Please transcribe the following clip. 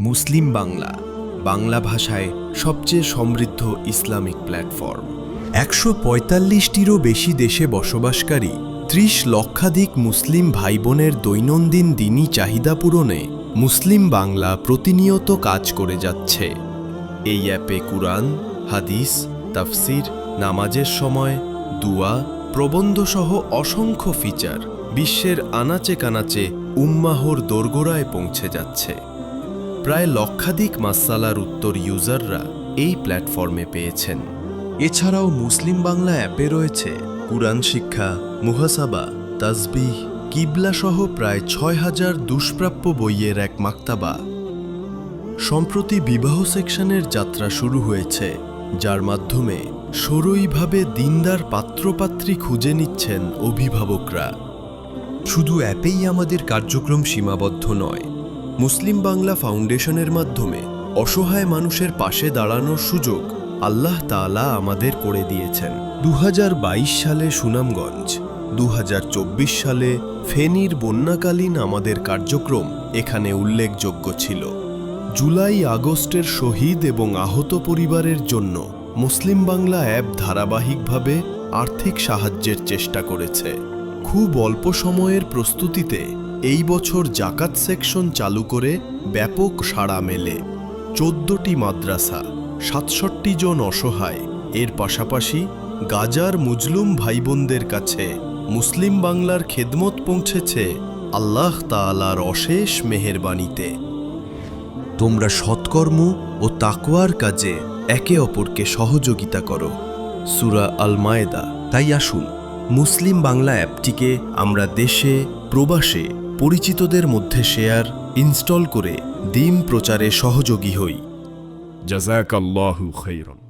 মুসলিম বাংলা বাংলা ভাষায় সবচেয়ে সমৃদ্ধ ইসলামিক প্ল্যাটফর্ম। একশো পঁয়তাল্লিশটিরও বেশি দেশে বসবাসকারী ত্রিশ লক্ষাধিক মুসলিম ভাই বোনের দৈনন্দিন দিনই চাহিদা পূরণে মুসলিম বাংলা প্রতিনিয়ত কাজ করে যাচ্ছে। এই অ্যাপে কুরআন, হাদিস, তাফসির, নামাজের সময়, দুয়া, প্রবন্ধসহ অসংখ্য ফিচার বিশ্বের আনাচে কানাচে উম্মাহর দোরগোড়ায় পৌঁছে যাচ্ছে। প্রায় লক্ষাধিক মাসালার উত্তর ইউজাররা এই প্ল্যাটফর্মে পেয়েছেন। এছাড়াও মুসলিম বাংলা অ্যাপে রয়েছে কুরআন শিক্ষা, মুহাসাবা, তাসবিহ, কিবলা সহ প্রায় ছয় হাজার দুষ্প্রাপ্য বইয়ের এক মাক্তাবা। সম্প্রতি বিবাহ সেকশনের যাত্রা শুরু হয়েছে, যার মাধ্যমে সরইভাবে দিনদার পাত্রপাত্রী খুঁজে নিচ্ছেন অভিভাবকরা। শুধু অ্যাপেই আমাদের কার্যক্রম সীমাবদ্ধ নয় মুসলিম বাংলা ফাউন্ডেশনের মাধ্যমে অসহায় মানুষের পাশে দাঁড়ানোর সুযোগ আল্লাহ তাআলা আমাদের করে দিয়েছেন। দু হাজার বাইশ সালে সুনামগঞ্জ দু হাজার চব্বিশ সালে ফেনীর বন্যাকালীন আমাদের কার্যক্রম এখানে উল্লেখযোগ্য ছিল। জুলাই আগস্টের শহীদ এবং আহত পরিবারের জন্য মুসলিম বাংলা অ্যাপ ধারাবাহিকভাবে আর্থিক সাহায্যের চেষ্টা করেছে। খুব অল্প সময়ের প্রস্তুতিতে এই বছর জাকাত সেকশন চালু করে ব্যাপক সাড়া মেলে। চোদ্দটি মাদ্রাসা, সাতষট্টি জন অসহায়। এর পাশাপাশি গাজার মুজলুম ভাইবোনদের কাছে মুসলিম বাংলার খেদমত পৌঁছেছে আল্লাহ তাআলার অশেষ মেহেরবানীতে। তোমরা সৎকর্ম ও তাকওয়ার কাজে একে অপরকে সহযোগিতা করো। সুরা আল মায়েদা তাই আসুন, মুসলিম বাংলা অ্যাপটিকে আমরা দেশে, প্রবাসে পরিচিতদের মধ্যে শেয়ার ইনস্টল করে দিন প্রচারে সহযোগী হই। জাজাকাল্লাহু খৈরন